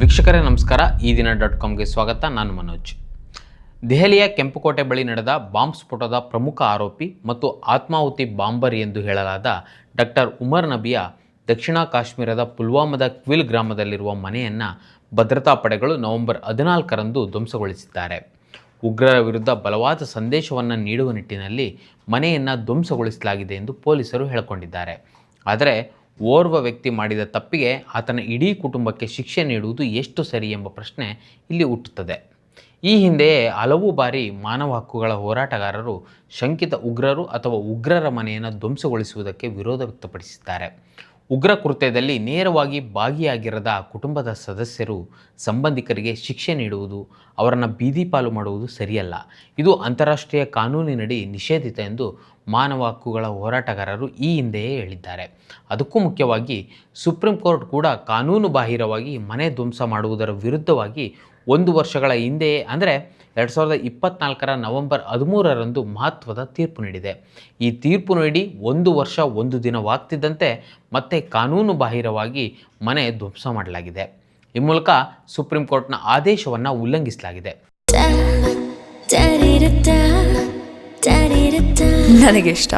ವೀಕ್ಷಕರೇ, ನಮಸ್ಕಾರ. ಈ ದಿನ ಡಾಟ್ ಕಾಮ್ಗೆ ಸ್ವಾಗತ. ನಾನು ಮನೋಜ್. ದೆಹಲಿಯ ಕೆಂಪುಕೋಟೆ ಬಳಿ ನಡೆದ ಬಾಂಬ್ ಸ್ಫೋಟದ ಪ್ರಮುಖ ಆರೋಪಿ ಮತ್ತು ಆತ್ಮಾಹುತಿ ಬಾಂಬರ್ ಎಂದು ಹೇಳಲಾದ ಡಾಕ್ಟರ್ ಉಮರ್ ನಬಿಯ ದಕ್ಷಿಣ ಕಾಶ್ಮೀರದ ಪುಲ್ವಾಮದ ಕ್ವಿಲ್ ಗ್ರಾಮದಲ್ಲಿರುವ ಮನೆಯನ್ನು ಭದ್ರತಾ ಪಡೆಗಳು ನವೆಂಬರ್ ಹದಿನಾಲ್ಕರಂದು ಧ್ವಂಸಗೊಳಿಸಿದ್ದಾರೆ. ಉಗ್ರರ ವಿರುದ್ಧ ಬಲವಾದ ಸಂದೇಶವನ್ನು ನೀಡುವ ನಿಟ್ಟಿನಲ್ಲಿ ಮನೆಯನ್ನು ಧ್ವಂಸಗೊಳಿಸಲಾಗಿದೆ ಎಂದು ಪೊಲೀಸರು ಹೇಳಿಕೊಂಡಿದ್ದಾರೆ. ಆದರೆ ಓರ್ವ ವ್ಯಕ್ತಿ ಮಾಡಿದ ತಪ್ಪಿಗೆ ಆತನ ಇಡೀ ಕುಟುಂಬಕ್ಕೆ ಶಿಕ್ಷೆ ನೀಡುವುದು ಎಷ್ಟು ಸರಿ ಎಂಬ ಪ್ರಶ್ನೆ ಇಲ್ಲಿ ಹುಟ್ಟುತ್ತದೆ. ಈ ಹಿಂದೆಯೇ ಹಲವು ಬಾರಿ ಮಾನವ ಹಕ್ಕುಗಳ ಹೋರಾಟಗಾರರು ಶಂಕಿತ ಉಗ್ರರು ಅಥವಾ ಉಗ್ರರ ಮನೆಯನ್ನು ಧ್ವಂಸಗೊಳಿಸುವುದಕ್ಕೆ ವಿರೋಧ ವ್ಯಕ್ತಪಡಿಸಿದ್ದಾರೆ. ಉಗ್ರ ಕೃತ್ಯದಲ್ಲಿ ನೇರವಾಗಿ ಭಾಗಿಯಾಗಿರದ ಕುಟುಂಬದ ಸದಸ್ಯರು ಸಂಬಂಧಿಕರಿಗೆ ಶಿಕ್ಷೆ ನೀಡುವುದು, ಅವರನ್ನು ಬೀದಿಪಾಲು ಮಾಡುವುದು ಸರಿಯಲ್ಲ. ಇದು ಅಂತಾರಾಷ್ಟ್ರೀಯ ಕಾನೂನಿನಡಿ ನಿಷೇಧಿತ ಎಂದು ಮಾನವ ಹಕ್ಕುಗಳ ಹೋರಾಟಗಾರರು ಈ ಹಿಂದೆಯೇ ಹೇಳಿದ್ದಾರೆ. ಅದಕ್ಕೂ ಮುಖ್ಯವಾಗಿ ಸುಪ್ರೀಂ ಕೋರ್ಟ್ ಕೂಡ ಕಾನೂನು ಬಾಹಿರವಾಗಿ ಮನೆ ಧ್ವಂಸ ಮಾಡುವುದರ ವಿರುದ್ಧವಾಗಿ ಒಂದು ವರ್ಷಗಳ ಹಿಂದೆಯೇ ಅಂದರೆ ಎರಡು ಸಾವಿರದ ಇಪ್ಪತ್ನಾಲ್ಕರ ನವೆಂಬರ್ ಹದಿಮೂರರಂದು ಮಹತ್ವದ ತೀರ್ಪು ನೀಡಿದೆ. ಈ ತೀರ್ಪು ನೀಡಿ ಒಂದು ವರ್ಷ ಒಂದು ದಿನವಾಗ್ತಿದ್ದಂತೆ ಮತ್ತೆ ಕಾನೂನು ಬಾಹಿರವಾಗಿ ಮನೆ ಧ್ವಂಸ ಮಾಡಲಾಗಿದೆ. ಈ ಮೂಲಕ ಸುಪ್ರೀಂ ಕೋರ್ಟ್ನ ಆದೇಶವನ್ನು ಉಲ್ಲಂಘಿಸಲಾಗಿದೆ. ನನಗಿಷ್ಟ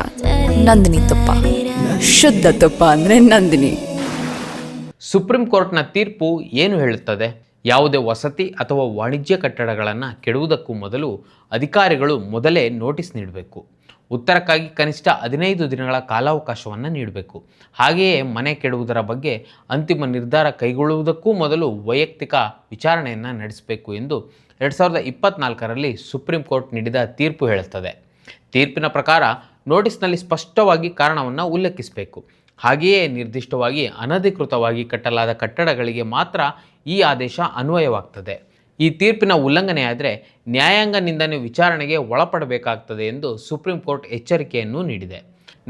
ನಂದಿನಿ ತುಪ್ಪ. ಶುದ್ಧ ತುಪ್ಪ ಅಂದರೆ ನಂದಿನಿ. ಸುಪ್ರೀಂ ಕೋರ್ಟ್ನ ತೀರ್ಪು ಏನು ಹೇಳುತ್ತದೆ? ಯಾವುದೇ ವಸತಿ ಅಥವಾ ವಾಣಿಜ್ಯ ಕಟ್ಟಡಗಳನ್ನು ಕೆಡುವುದಕ್ಕೂ ಮೊದಲು ಅಧಿಕಾರಿಗಳು ಮೊದಲೇ ನೋಟಿಸ್ ನೀಡಬೇಕು. ಉತ್ತರಕ್ಕಾಗಿ ಕನಿಷ್ಠ ಹದಿನೈದು ದಿನಗಳ ಕಾಲಾವಕಾಶವನ್ನು ನೀಡಬೇಕು. ಹಾಗೆಯೇ ಮನೆ ಕೆಡುವುದರ ಬಗ್ಗೆ ಅಂತಿಮ ನಿರ್ಧಾರ ಕೈಗೊಳ್ಳುವುದಕ್ಕೂ ಮೊದಲು ವೈಯಕ್ತಿಕ ವಿಚಾರಣೆಯನ್ನು ನಡೆಸಬೇಕು ಎಂದು ಎರಡು ಸಾವಿರದ ಇಪ್ಪತ್ನಾಲ್ಕರಲ್ಲಿ ಸುಪ್ರೀಂ ಕೋರ್ಟ್ ನೀಡಿದ ತೀರ್ಪು ಹೇಳುತ್ತದೆ. ತೀರ್ಪಿನ ಪ್ರಕಾರ ನೋಟಿಸ್ನಲ್ಲಿ ಸ್ಪಷ್ಟವಾಗಿ ಕಾರಣವನ್ನು ಉಲ್ಲೇಖಿಸಬೇಕು. ಹಾಗೆಯೇ ನಿರ್ದಿಷ್ಟವಾಗಿ ಅನಧಿಕೃತವಾಗಿ ಕಟ್ಟಲಾದ ಕಟ್ಟಡಗಳಿಗೆ ಮಾತ್ರ ಈ ಆದೇಶ ಅನ್ವಯವಾಗ್ತದೆ. ಈ ತೀರ್ಪಿನ ಉಲ್ಲಂಘನೆಯಾದರೆ ನ್ಯಾಯಾಂಗ ನಿಂದನೆ ವಿಚಾರಣೆಗೆ ಒಳಪಡಬೇಕಾಗ್ತದೆ ಎಂದು ಸುಪ್ರೀಂ ಕೋರ್ಟ್ ಎಚ್ಚರಿಕೆಯನ್ನು ನೀಡಿದೆ.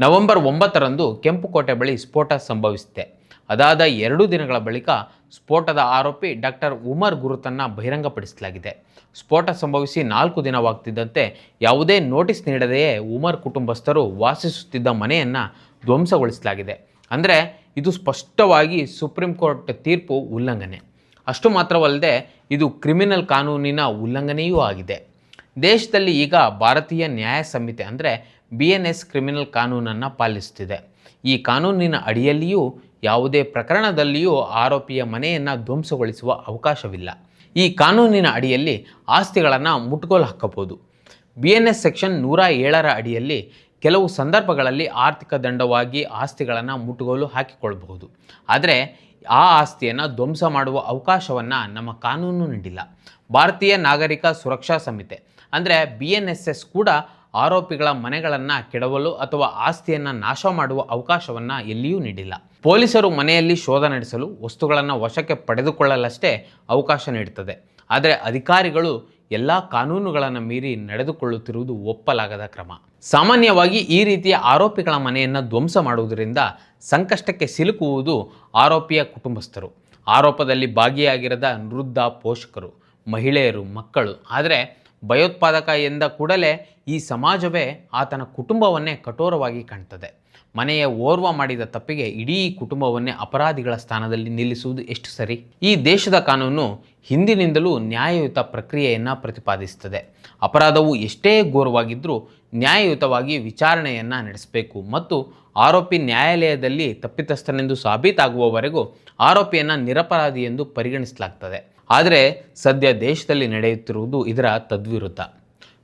ನವೆಂಬರ್ ಒಂಬತ್ತರಂದು ಕೆಂಪುಕೋಟೆ ಬಳಿ ಸ್ಫೋಟ ಸಂಭವಿಸಿದೆ. ಅದಾದ ಎರಡು ದಿನಗಳ ಬಳಿಕ ಸ್ಫೋಟದ ಆರೋಪಿ ಡಾಕ್ಟರ್ ಉಮರ್ ಗುರುತನ್ನು ಬಹಿರಂಗಪಡಿಸಲಾಗಿದೆ. ಸ್ಫೋಟ ಸಂಭವಿಸಿ ನಾಲ್ಕು ದಿನವಾಗ್ತಿದ್ದಂತೆ ಯಾವುದೇ ನೋಟಿಸ್ ನೀಡದೆಯೇ ಉಮರ್ ಕುಟುಂಬಸ್ಥರು ವಾಸಿಸುತ್ತಿದ್ದ ಮನೆಯನ್ನು ಧ್ವಂಸಗೊಳಿಸಲಾಗಿದೆ. ಅಂದರೆ ಇದು ಸ್ಪಷ್ಟವಾಗಿ ಸುಪ್ರೀಂ ಕೋರ್ಟ್ ತೀರ್ಪು ಉಲ್ಲಂಘನೆ. ಅಷ್ಟು ಮಾತ್ರವಲ್ಲದೆ ಇದು ಕ್ರಿಮಿನಲ್ ಕಾನೂನಿನ ಉಲ್ಲಂಘನೆಯೂ ಆಗಿದೆ. ದೇಶದಲ್ಲಿ ಈಗ ಭಾರತೀಯ ನ್ಯಾಯ ಸಂಹಿತೆ ಅಂದರೆ ಬಿ ಎನ್ ಎಸ್ ಕ್ರಿಮಿನಲ್ ಕಾನೂನನ್ನು ಪಾಲಿಸುತ್ತಿದೆ. ಈ ಕಾನೂನಿನ ಅಡಿಯಲ್ಲಿಯೂ ಯಾವುದೇ ಪ್ರಕರಣದಲ್ಲಿಯೂ ಆರೋಪಿಯ ಮನೆಯನ್ನು ಧ್ವಂಸಗೊಳಿಸುವ ಅವಕಾಶವಿಲ್ಲ. ಈ ಕಾನೂನಿನ ಅಡಿಯಲ್ಲಿ ಆಸ್ತಿಗಳನ್ನು ಮುಟ್ಗೋಲು ಹಾಕಬಹುದು. ಬಿ ಎನ್ ಎಸ್ ಸೆಕ್ಷನ್ ನೂರ ಏಳರ ಅಡಿಯಲ್ಲಿ ಕೆಲವು ಸಂದರ್ಭಗಳಲ್ಲಿ ಆರ್ಥಿಕ ದಂಡವಾಗಿ ಆಸ್ತಿಗಳನ್ನು ಮುಟ್ಟುಗೋಲು ಹಾಕಿಕೊಳ್ಳಬಹುದು ಆದರೆ ಆ ಆಸ್ತಿಯನ್ನು ಧ್ವಂಸ ಮಾಡುವ ಅವಕಾಶವನ್ನು ನಮ್ಮ ಕಾನೂನು ನೀಡಿಲ್ಲ. ಭಾರತೀಯ ನಾಗರಿಕ ಸುರಕ್ಷಾ ಸಂಹಿತೆ, ಅಂದರೆ ಬಿ ಎನ್ ಎಸ್ ಎಸ್ ಕೂಡ ಆರೋಪಿಗಳ ಮನೆಗಳನ್ನು ಕೆಡವಲು ಅಥವಾ ಆಸ್ತಿಯನ್ನು ನಾಶ ಮಾಡುವ ಅವಕಾಶವನ್ನು ಎಲ್ಲಿಯೂ ನೀಡಿಲ್ಲ. ಪೊಲೀಸರು ಮನೆಯಲ್ಲಿ ಶೋಧ ನಡೆಸಲು ವಸ್ತುಗಳನ್ನು ವಶಕ್ಕೆ ಪಡೆದುಕೊಳ್ಳಲಷ್ಟೇ ಅವಕಾಶ ನೀಡುತ್ತದೆ ಆದರೆ ಅಧಿಕಾರಿಗಳು ಎಲ್ಲ ಕಾನೂನುಗಳನ್ನು ಮೀರಿ ನಡೆದುಕೊಳ್ಳುತ್ತಿರುವುದು ಒಪ್ಪಲಾಗದ ಕ್ರಮ. ಸಾಮಾನ್ಯವಾಗಿ ಈ ರೀತಿಯ ಆರೋಪಿಗಳ ಮನೆಯನ್ನು ಧ್ವಂಸ ಮಾಡುವುದರಿಂದ ಸಂಕಷ್ಟಕ್ಕೆ ಸಿಲುಕುವುದು ಆರೋಪಿಯ ಕುಟುಂಬಸ್ಥರು. ಆರೋಪದಲ್ಲಿ ಭಾಗಿಯಾಗಿರದ ವೃದ್ಧ ಪೋಷಕರು, ಮಹಿಳೆಯರು, ಮಕ್ಕಳು. ಆದರೆ ಭಯೋತ್ಪಾದಕ ಎಂದ ಕೂಡಲೇ ಈ ಸಮಾಜವೇ ಆತನ ಕುಟುಂಬವನ್ನೇ ಕಠೋರವಾಗಿ ಕಾಣ್ತದೆ. ಮನೆಯ ಓರ್ವ ಮಾಡಿದ ತಪ್ಪಿಗೆ ಇಡೀ ಕುಟುಂಬವನ್ನೇ ಅಪರಾಧಿಗಳ ಸ್ಥಾನದಲ್ಲಿ ನಿಲ್ಲಿಸುವುದು ಎಷ್ಟು ಸರಿ? ಈ ದೇಶದ ಕಾನೂನು ಹಿಂದಿನಿಂದಲೂ ನ್ಯಾಯಯುತ ಪ್ರಕ್ರಿಯೆಯನ್ನು ಪ್ರತಿಪಾದಿಸುತ್ತದೆ ಅಪರಾಧವು ಎಷ್ಟೇ ಘೋರವಾಗಿದ್ದರೂ ನ್ಯಾಯಯುತವಾಗಿ ವಿಚಾರಣೆಯನ್ನು ನಡೆಸಬೇಕು ಮತ್ತು ಆರೋಪಿ ನ್ಯಾಯಾಲಯದಲ್ಲಿ ತಪ್ಪಿತಸ್ಥನೆಂದು ಸಾಬೀತಾಗುವವರೆಗೂ ಆರೋಪಿಯನ್ನು ನಿರಪರಾಧಿ ಎಂದು ಪರಿಗಣಿಸಲಾಗ್ತದೆ. ಆದರೆ ಸದ್ಯ ದೇಶದಲ್ಲಿ ನಡೆಯುತ್ತಿರುವುದು ಇದರ ತದ್ವಿರುದ್ಧ.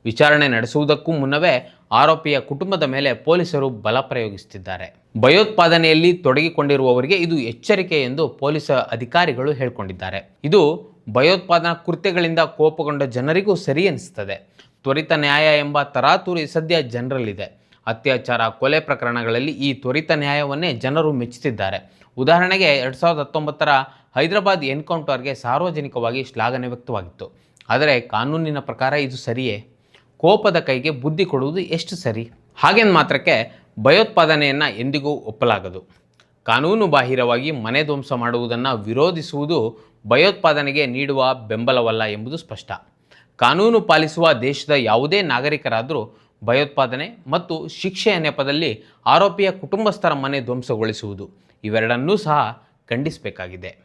ವಿಚಾರಣೆ ನಡೆಸುವುದಕ್ಕೂ ಮುನ್ನವೇ ಆರೋಪಿಯ ಕುಟುಂಬದ ಮೇಲೆ ಪೊಲೀಸರು ಬಲ ಪ್ರಯೋಗಿಸುತ್ತಿದ್ದಾರೆ. ಭಯೋತ್ಪಾದನೆಯಲ್ಲಿ ತೊಡಗಿಕೊಂಡಿರುವವರಿಗೆ ಇದು ಎಚ್ಚರಿಕೆ ಎಂದು ಪೊಲೀಸ್ ಅಧಿಕಾರಿಗಳು ಹೇಳಿಕೊಂಡಿದ್ದಾರೆ. ಇದು ಭಯೋತ್ಪಾದನಾ ಕೃತ್ಯಗಳಿಂದ ಕೋಪಗೊಂಡ ಜನರಿಗೂ ಸರಿ ಅನಿಸುತ್ತದೆ ತ್ವರಿತ ನ್ಯಾಯ ಎಂಬ ತರಾತುರಿ ಸದ್ಯ ಜನರಲ್ಲಿದೆ. ಅತ್ಯಾಚಾರ, ಕೊಲೆ ಪ್ರಕರಣಗಳಲ್ಲಿ ಈ ತ್ವರಿತ ನ್ಯಾಯವನ್ನೇ ಜನರು ಮೆಚ್ಚುತ್ತಿದ್ದಾರೆ ಉದಾಹರಣೆಗೆ ಎರಡು ಸಾವಿರದ ಹತ್ತೊಂಬತ್ತರ ಹೈದರಾಬಾದ್ ಎನ್ಕೌಂಟರ್ಗೆ ಸಾರ್ವಜನಿಕವಾಗಿ ಶ್ಲಾಘನೆ ವ್ಯಕ್ತವಾಗಿತ್ತು. ಆದರೆ ಕಾನೂನಿನ ಪ್ರಕಾರ ಇದು ಸರಿಯೇ? ಕೋಪದ ಕೈಗೆ ಬುದ್ಧಿ ಕೊಡುವುದು ಎಷ್ಟು ಸರಿ? ಹಾಗೆಂದು ಮಾತ್ರಕ್ಕೆ ಭಯೋತ್ಪಾದನೆಯನ್ನು ಎಂದಿಗೂ ಒಪ್ಪಲಾಗದು. ಕಾನೂನು ಬಾಹಿರವಾಗಿ ಮನೆ ಧ್ವಂಸ ಮಾಡುವುದನ್ನು ವಿರೋಧಿಸುವುದು ಭಯೋತ್ಪಾದನೆಗೆ ನೀಡುವ ಬೆಂಬಲವಲ್ಲ ಎಂಬುದು ಸ್ಪಷ್ಟ. ಕಾನೂನು ಪಾಲಿಸುವ ದೇಶದ ಯಾವುದೇ ನಾಗರಿಕರಾದರೂ ಭಯೋತ್ಪಾದನೆ ಮತ್ತು ಶಿಕ್ಷೆಯ ನೆಪದಲ್ಲಿ ಆರೋಪಿಯ ಕುಟುಂಬಸ್ಥರ ಮನೆ ಧ್ವಂಸಗೊಳಿಸುವುದು ಇವೆರಡನ್ನೂ ಸಹ ಖಂಡಿಸಬೇಕಾಗಿದೆ.